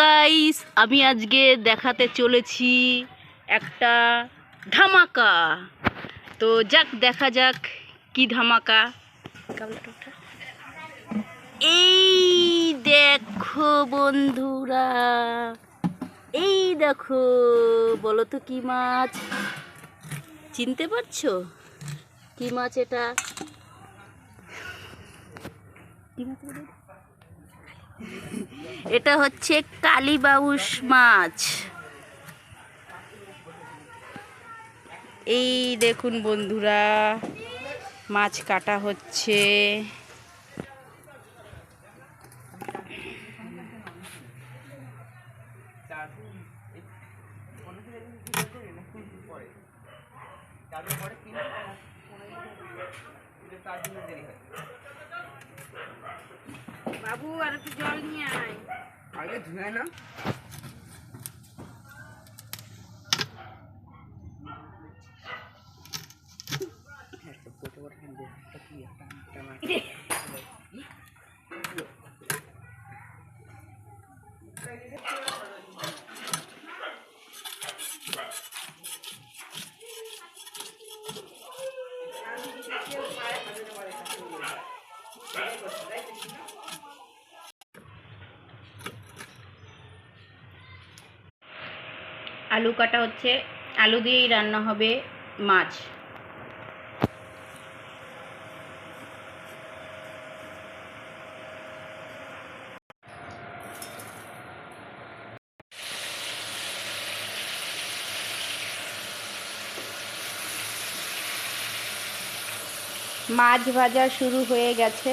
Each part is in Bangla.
গাইস আমি আজকে দেখাতে চলেছি একটা ধামাকা। তো যাক, দেখা যাক কি ধামাকা। এই দেখো বন্ধুরা, এই দেখো, বলো তো কি মাছ? চিনতে পারছ? কি মাছ এটা? কি মাছ? এটা হচ্ছে কালীবাউস মাছ। এই দেখুন বন্ধুরা, মাছ কাটা হচ্ছে। বাবু আর একটু জল নিয়ে আয়। আগে ধুয়ে না আলু কাটা হচ্ছে। আলু দিয়েই রান্না হবে মাছ। মাছ ভাজা শুরু হয়ে গেছে।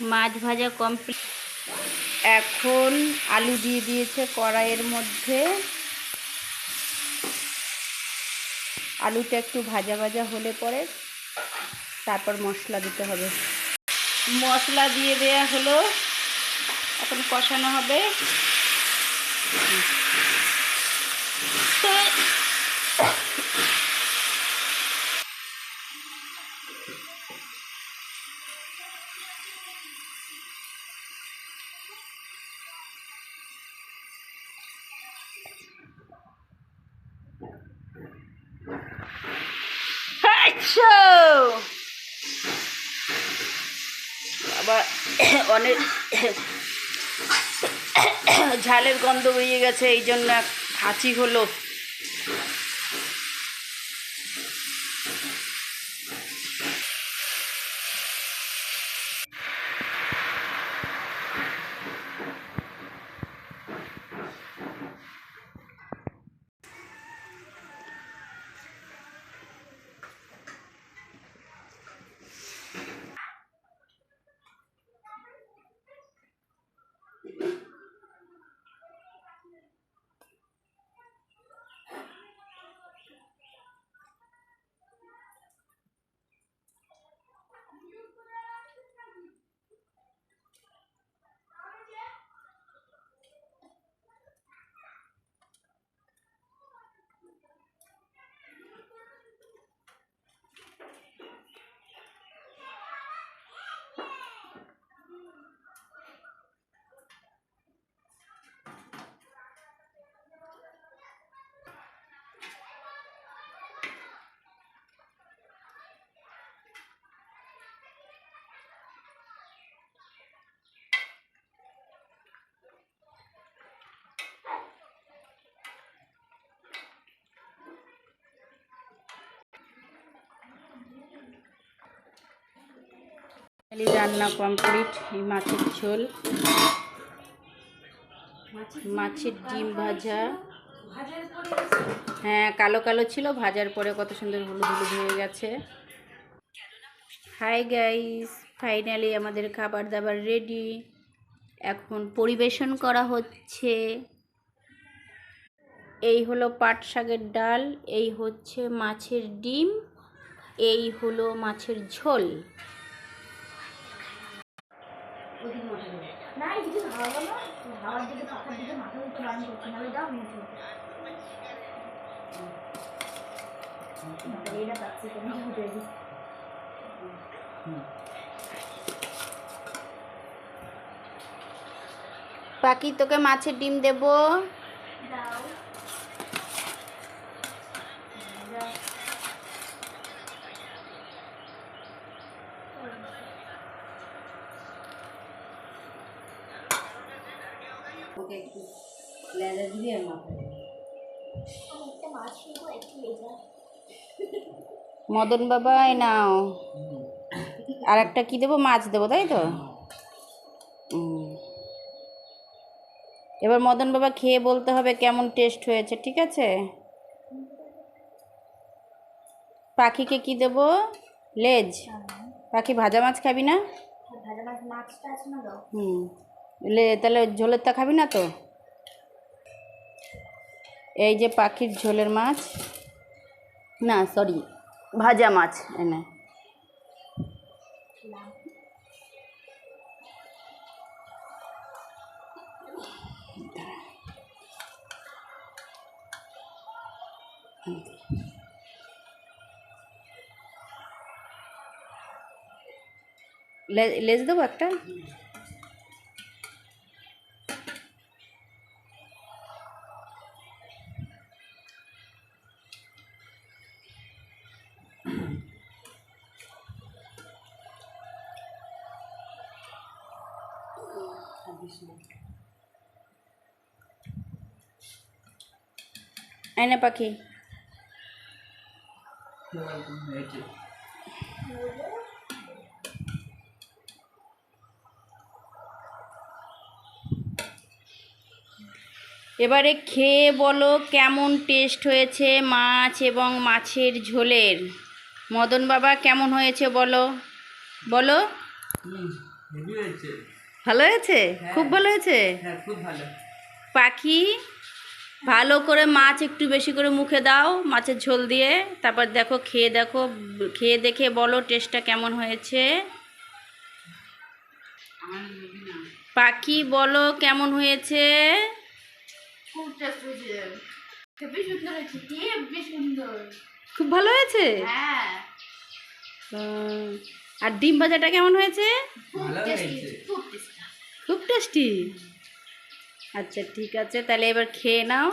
মাছ ভাজা কমপ্লিট এখন আলু দিয়ে দিয়েছে কড়াইয়ের মধ্যে। আলুটা একটু ভাজা ভাজা হলে পরে তারপর মশলা দিতে হবে। মশলা দিয়ে দেয়া হলো। এখন কষানো হবে। আচ্ছা আবার অনেক ঝালের গন্ধ বেরিয়ে গেছে এই জন্য খাঁচি হলো। রান্না কমপ্লিট এই মাছের ঝোল। মাছের ডিম ভাজা। হ্যাঁ কালো কালো ছিল, ভাজার পরে কত সুন্দর হলুদ হলুদ হয়ে গেছে। হাই গাইস ফাইনালি আমাদের খাবার দাবার রেডি এখন পরিবেশন করা হচ্ছে। এই হলো পাট শাকের ডাল, এই হচ্ছে মাছের ডিম, এই হলো মাছের ঝোল। হাওয়ার দিকে পাখার দিকে রান করছে নাহলে এটা পাচ্ছি কেন উঠে পাখি তোকে মাছের ডিম দেবো। দাও। একটা মাছ নিবো একটু লেজা মদন বাবা এই নাও। আর একটা কি দেবো? মাছ দেবো তাই তো? এবার মদন বাবা খেয়ে বলতে হবে কেমন টেস্ট হয়েছে ঠিক আছে? পাখিকে কি দেবো? লেজ? পাখি ভাজা মাছ খাবি না? হুম। তাহলে ঝোলের তা খাবি না তো? এই যে পাখির ঝোলের মাছ। না সরি ভাজা মাছ এনে লেজ দেবো একটা? আয়না পাখি। এবারে খেয়ে বলো কেমন টেস্ট হয়েছে মাছ এবং মাছের ঝোলের। মদন বাবা কেমন হয়েছে বলো? বলো? ভালো হয়েছে? খুব ভালো হয়েছে? হ্যাঁ খুব ভালো। পাখি ভালো করে মাছ একটু বেশি করে মুখে দাও মাছের ঝোল দিয়ে। তারপর দেখো খেয়ে দেখো খেয়ে দেখে বলো টেস্টটা কেমন হয়েছে? পাখি বলো কেমন হয়েছে? খুব ভালো হয়েছে? হ্যাঁ। আর ডিম ভাজাটা কেমন হয়েছে? খুব টেস্টি আচ্ছা ঠিক আছে, তাহলে এবার খেয়ে নাও।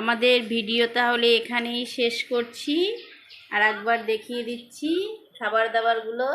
আমাদের ভিডিও তাহলে এখানেই শেষ করছি। আর একবার দেখিয়ে দিচ্ছি খাবার দাবারগুলো।